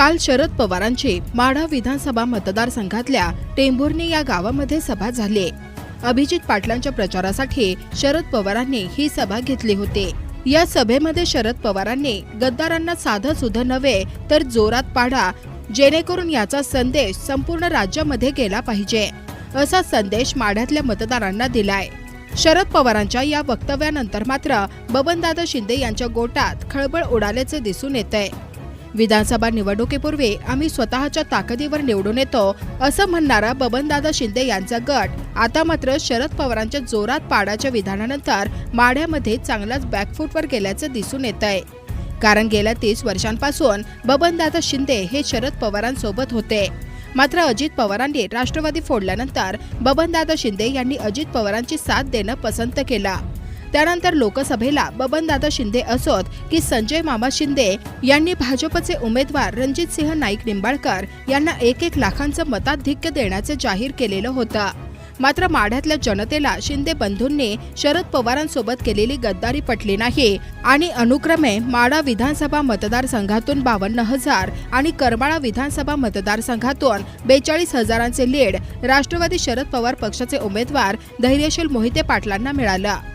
काल शरद पवारांची माढा विधानसभा मतदारसंघातल्या टेंभुर्णी या गावामध्ये सभा झाली. अभिजित पाटलांच्या प्रचारासाठी शरद पवारांनी ही सभा घेतली होती. या सभेमध्ये शरद पवारांनी गद्दारांना साधं सुधं नव्हे तर जोरात पाडा जेणेकरून याचा संदेश संपूर्ण राज्यामध्ये गेला पाहिजे असा संदेश माढ्यातल्या मतदारांना दिलाय. शरद पवारांच्या या वक्तव्यानंतर मात्र बबनदादा शिंदे यांच्या गोटात खळबळ उडाल्याचे दिसून येत आहे विधानसभा निवडणुकीपूर्वी आम्ही स्वतःच्या ताकदीवर निवडून येतो असं म्हणणारा बबनदादा शिंदे यांचा गट आता मात्र शरद पवारांच्या जोरात पाडाच्या विधानानंतर माढ्यामध्ये चांगलाच बॅकफूटवर गेल्याचं दिसून येत आहे कारण गेल्या तीस वर्षांपासून बबनदादा शिंदे हे शरद पवारांसोबत होते. मात्र अजित पवारांनी राष्ट्रवादी फोडल्यानंतर बबनदादा शिंदे यांनी अजित पवारांची साथ देणं पसंत केला. त्यानंतर लोकसभेला बबनदादा शिंदे असोत की संजय मामा शिंदे यांनी भाजपचे उमेदवार रणजितसिंह नाईक निंबाळकर यांना एक एक लाखांचं मताधिक्य देण्याचे जाहीर केलेलं होतं. मात्र माढ्यातल्या जनतेला शिंदे बंधूंनी शरद पवारांसोबत केलेली गद्दारी पटली नाही आणि अनुक्रमे माढा विधानसभा मतदारसंघातून बावन्न हजार आणि करमाळा विधानसभा मतदारसंघातून बेचाळीस हजारांचे लीड राष्ट्रवादी शरद पवार पक्षाचे उमेदवार धैर्यशील मोहिते पाटलांना मिळालं.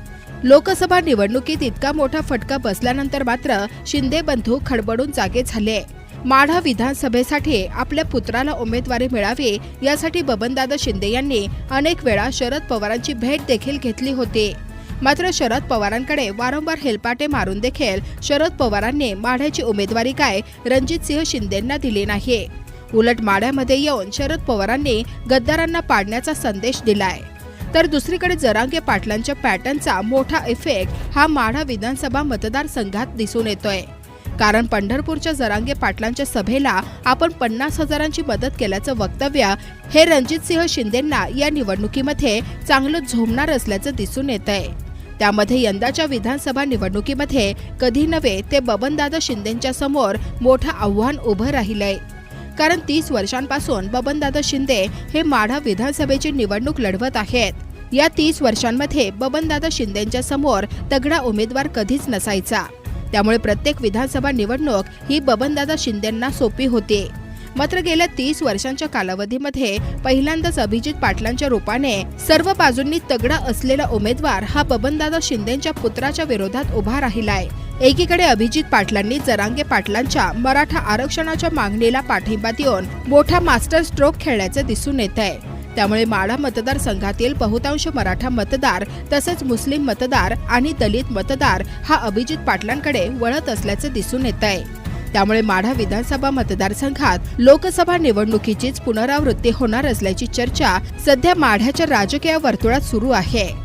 लोकसभा निवडणुकीत इतका मोठा फटका बसल्यानंतर मात्र शिंदे बंधू खडबडून जागे झाले. माढा विधानसभेसाठी आपल्या पुत्राला उमेदवारी मिळावी यासाठी बबनदादा शिंदे यांनी अनेक वेळा शरद पवारांची भेट देखील घेतली होती. मात्र शरद पवारांकडे वारंवार हेलपाटे मारून देखील शरद पवारांनी माढ्याची उमेदवारी काय रणजितसिंह शिंदेंना दिली नाही. उलट माढ्यामध्ये येऊन शरद पवारांनी गद्दारांना पाडण्याचा संदेश दिलाय. तर दुसरीकडे जरांगे पाटलांच्या पॅटर्नचा मोठा इफेक्ट हा माढा विधानसभा मतदारसंघात दिसून येतोय. कारण पंढरपूरच्या जरांगे पाटलांच्या सभेला आपण पन्नास हजारांची मदत केल्याचं वक्तव्य हे रणजितसिंह शिंदेंना या निवडणुकीमध्ये चांगलं झोमणार असल्याचं दिसून येत आहे त्यामध्ये यंदाच्या विधानसभा निवडणुकीमध्ये कधी नव्हे ते बबनदादा शिंदेंच्या समोर मोठं आव्हान उभं राहिलंय. कारण तीस वर्षांपासून बबनदादा शिंदे हे माढा विधानसभेची निवडणूक लढवत आहेत. या तीस वर्षांमध्ये बबनदादा शिंदेंच्या समोर तगडा उमेदवार कधीच नसायचा. त्यामुळे प्रत्येक विधानसभा निवडणूक ही बबनदादा शिंदेंना सोपी होती. मात्र गेल्या तीस वर्षांच्या कालावधीमध्ये पहिल्यांदाच अभिजित पाटलांच्या रूपाने सर्व बाजूंनी तगडा असलेला उमेदवार हा बबनदादा शिंदेंच्या पुत्राच्या विरोधात उभा राहिलाय. एकीकडे अभिजित पाटलांनी जरांगे पाटलांच्या मराठा आरक्षणाच्या मागणीला पाठिंबा देऊन मोठा मास्टर स्ट्रोक खेळल्याचे दिसून येत आहे त्यामुळे माढा मतदारसंघातील बहुतांश मराठा मतदार तसेच मुस्लिम मतदार आणि दलित मतदार हा अभिजित पाटलांकडे वळत असल्याचे दिसून येत आहे त्यामुळे माढा विधानसभा मतदारसंघात लोकसभा निवडणुकीचीच पुनरावृत्ती होणार असल्याची चर्चा सध्या माढ्याच्या राजकीय वर्तुळात सुरू आहे.